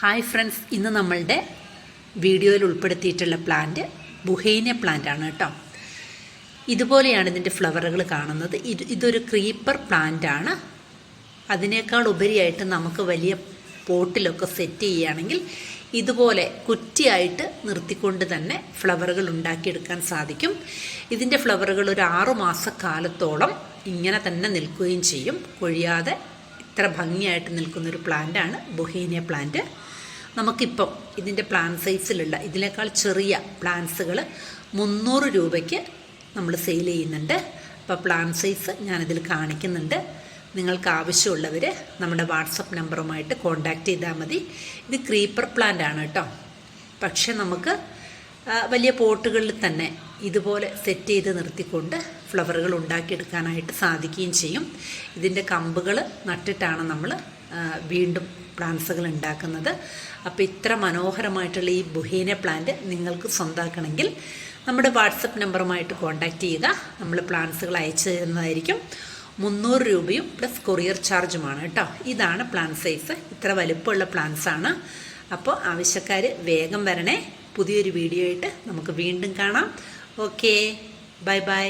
Hi friends ഇന്ന് നമ്മളുടെ വീഡിയോയിൽ ഉൾപ്പെടുത്തിയിട്ടുള്ള പ്ലാന്റ് ബുഹേനിയ പ്ലാന്റ് ആണ് കേട്ടോ. ഇതുപോലെയാണ് ഇതിന്റെ ഫ്ലവറുകൾ കാണുന്നത്. ഇത് ഇതൊരു ക്രീപ്പർ പ്ലാന്റ് ആണ്. അതിനേക്കാൾ ഉപരിയായിട്ട് നമുക്ക് വലിയ പോട്ടിലൊക്കെ സെറ്റ് ചെയ്യുകയാണെങ്കിൽ ഇതുപോലെ കുറ്റിയായിട്ട് നിർത്തിക്കൊണ്ട് തന്നെ ഫ്ലവറുകൾ ഉണ്ടാക്കിയെടുക്കാൻ സാധിക്കും. ഇതിന്റെ ഫ്ലവറുകൾ ഒരു ആറു മാസക്കാലത്തോളം ഇങ്ങനെ തന്നെ നിൽക്കുകയും ചെയ്യും. കൊഴിയാതെ ഇത്ര ഭംഗിയായിട്ട് നിൽക്കുന്നൊരു പ്ലാന്റാണ് ബൊഹീനിയ പ്ലാന്റ്. നമുക്കിപ്പം ഇതിന്റെ പ്ലാൻ സൈസിലുള്ള ഇതിനേക്കാൾ ചെറിയ പ്ലാന്റ്സുകൾ മുന്നൂറ് രൂപയ്ക്ക് നമ്മൾ സെയിൽ ചെയ്യുന്നുണ്ട്. അപ്പോൾ പ്ലാൻ സൈസ് ഞാനിതിൽ കാണിക്കുന്നുണ്ട്. നിങ്ങൾക്ക് ആവശ്യമുള്ളവർ നമ്മുടെ വാട്സപ്പ് നമ്പറുമായിട്ട് കോൺടാക്റ്റ് ചെയ്താൽ മതി. ഇത് ക്രീപ്പർ പ്ലാന്റ് ആണ് കേട്ടോ. പക്ഷെ നമുക്ക് വലിയ പോട്ടുകളിൽ തന്നെ ഇതുപോലെ സെറ്റ് ചെയ്ത് നിർത്തിക്കൊണ്ട് ഫ്ലവറുകൾ ഉണ്ടാക്കിയെടുക്കാനായിട്ട് സാധിക്കുകയും ചെയ്യും. ഇതിന്റെ കമ്പുകൾ നട്ടിട്ടാണ് നമ്മൾ വീണ്ടും പ്ലാന്റ്സുകൾ ഉണ്ടാക്കുന്നത്. അപ്പോൾ ഇത്ര മനോഹരമായിട്ടുള്ള ഈ ബുഹീന പ്ലാന്റ് നിങ്ങൾക്ക് സ്വന്തമാക്കണമെങ്കിൽ നമ്മുടെ വാട്സപ്പ് നമ്പറുമായിട്ട് കോൺടാക്റ്റ് ചെയ്യുക. നമ്മൾ പ്ലാന്റ്സുകൾ അയച്ചു തരുന്നതായിരിക്കും. മുന്നൂറ് രൂപയും പ്ലസ് കൊറിയർ ചാർജുമാണ് കേട്ടോ. ഇതാണ് പ്ലാന്റ് സൈസ് ഇത്ര വലുപ്പമുള്ള പ്ലാന്റ്സ് ആണ് അപ്പോൾ ആവശ്യക്കാർ വേഗം വരണേ. പുതിയൊരു വീഡിയോ ആയിട്ട് നമുക്ക് വീണ്ടും കാണാം. Okay bye bye